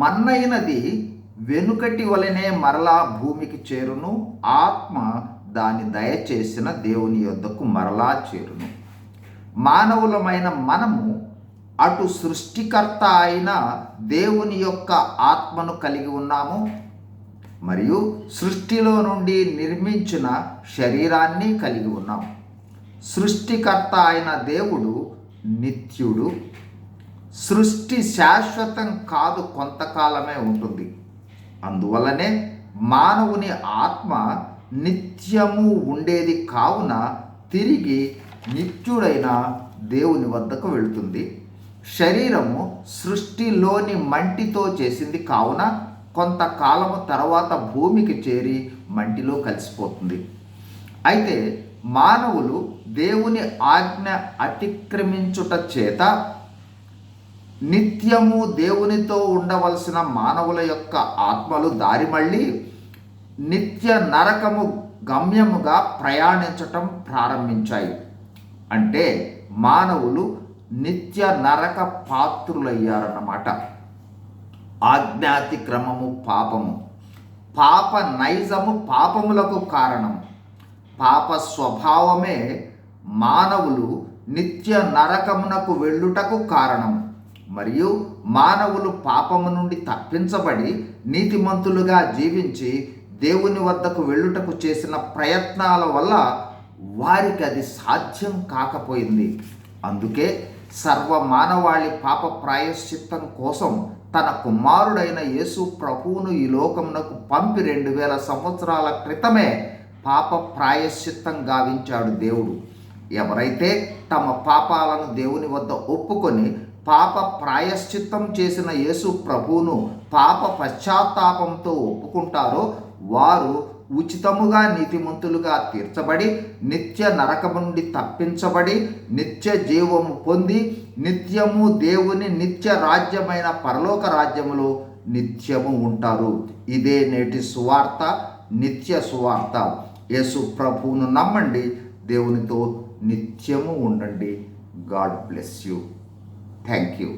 మన్నైనది వెనుకటి వలనే మరలా భూమికి చేరును ఆత్మ దాని దయచేసిన దేవుని యొద్దకు మరలా చేరును. మానవులమైన మనము అటు సృష్టికర్త అయిన దేవుని యొక్క ఆత్మను కలిగి ఉన్నాము మరియు సృష్టిలో నుండి నిర్మించిన శరీరాన్ని కలిగి ఉన్నాం సృష్టికర్త అయిన దేవుడు నిత్యుడు సృష్టి శాశ్వతం కాదు కొంతకాలమే ఉంటుంది. అందువలనే మానవుని ఆత్మ నిత్యము ఉండేది కావున తిరిగి నిత్యుడైన దేవుని వద్దకు వెళుతుంది. శరీరము సృష్టిలోని మంటితో చేసింది కావున కొంతకాలము తర్వాత భూమికి చేరి మంటిలో కలిసిపోతుంది. అయితే మానవులు దేవుని ఆజ్ఞ అతిక్రమించుట చేత నిత్యము దేవునితో ఉండవలసిన మానవుల యొక్క ఆత్మలు దారి మళ్ళీ నిత్య నరకము గమ్యముగా ప్రయాణించటం ప్రారంభించాయి. అంటే మానవులు నిత్య నరక పాత్రులయ్యారన్నమాట. ఆజ్ఞాతిక్రమము పాపము. పాప నైజము పాపములకు కారణం. పాప స్వభావమే మానవులు నిత్య నరకమునకు వెళ్ళుటకు కారణం. మరియు మానవులు పాపము నుండి తప్పించబడి నీతిమంతులుగా జీవించి దేవుని వద్దకు వెళ్ళుటకు చేసిన ప్రయత్నాల వల్ల వారికి అది సాధ్యం కాకపోయింది. అందుకే సర్వ మానవాళి పాప ప్రాయశ్చిత్తం కోసం తన కుమారుడైన యేసు ప్రభువును ఈ లోకమునకు పంపి రెండు వేల సంవత్సరాల క్రితమే పాప ప్రాయశ్చిత్తం గావించాడు దేవుడు. ఎవరైతే తమ పాపాలను దేవుని వద్ద ఒప్పుకొని పాప ప్రాయశ్చిత్తం చేసిన యేసు ప్రభువును పాప పశ్చాత్తాపంతో ఒప్పుకుంటారో వారు ఉచితముగా నీతిమంతులుగా తీర్చబడి నిత్య నరకము నుండి తప్పించబడి నిత్య జీవము పొంది నిత్యము దేవుని నిత్య రాజ్యమైన పరలోక రాజ్యములో నిత్యము ఉంటారు. ఇదే నేటి సువార్త నిత్య సువార్త. యేసు ప్రభువును నమ్మండి దేవునితో నిత్యము ఉండండి. God bless you. Thank you